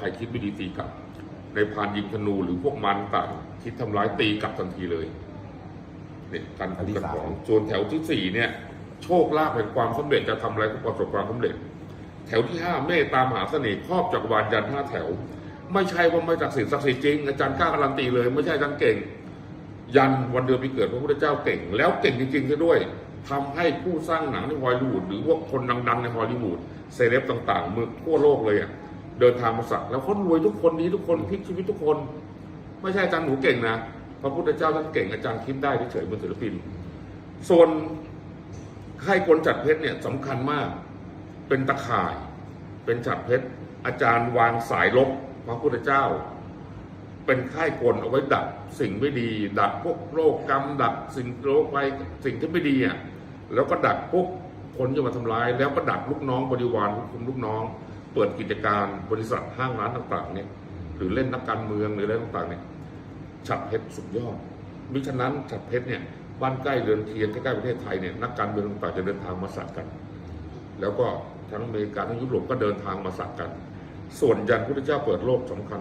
ใครคิดไม่ดีตีกลับ ในพรานยิงธนูหรือพวกมันต่างคิดทำร้ายตีกลับทันทีเลยเนี่ยการคุมกันของส่วนแถวที่สี่เนี่ย โชคลาภแห่งความสำเร็จจะทำอะไรก็ประสบความสำเร็จ แถวที่ห้าเมตตามหาเสน่ห์ครอบจักรวาลยันห้าแถว ไม่ใช่ว่าไม่ศักดิ์สิทธิ์ศักดิ์สิทธิ์จริงอาจารย์กล้าการันตีเลย ไม่ใช่อาจารย์เก่ง ยันวันเดือนปีเกิดพระพุทธเจ้าเก่ง แล้วเก่งจริงๆซะด้วยทำให้ผู้สร้างหนังในฮอลลีวูดหรือว่าคนดังๆในฮอลลีวูดเซเลบต่างๆเมืองทั่วโลกเลยอะ เดินทางมาสักแล้วเขารวยทุกคนดีทุกคนพลิกชีวิตทุกคน ไม่ใช่อาจารย์หนูเก่งนะพระพุทธเจ้าท่านเก่งอาจารย์คิดได้เฉยๆเหมือนศิลปินส่วนให้คนจัดเพชรเนี่ยสำคัญมาก เป็นตะข่าย เป็นจัดเพชร อาจารย์วางสายลบพระพุทธเจ้า เป็นค่ายกลเอาไว้ดักสิ่งไม่ดี ดักพวกโรคกรรม ดักสิ่งโรคไปสิ่งที่ไม่ดีอะแล้วก็ดักพวกคนจะมาทำร้าย แล้วก็ดักลูกน้องบริวารควบคุมลูกน้อง เปิดกิจการบริษัทห้างร้านต่างๆเนี่ยหรือเล่นนักการเมืองหรืออะไรต่างๆเนี่ยฉับเพชรสุดยอดมิฉะนั้นฉับเพชรเนี่ยบ้านใกล้เรือนเคียงใกล้ๆประเทศไทยเนี่ยนักการเมืองต่างๆจะเดินทางมาสักกัน แล้วก็ทั้งอเมริกาทั้งยุโรปก็เดินทางมาสักกัน ส่วนยันพุทธเจ้าเปิดโลกสำคัญ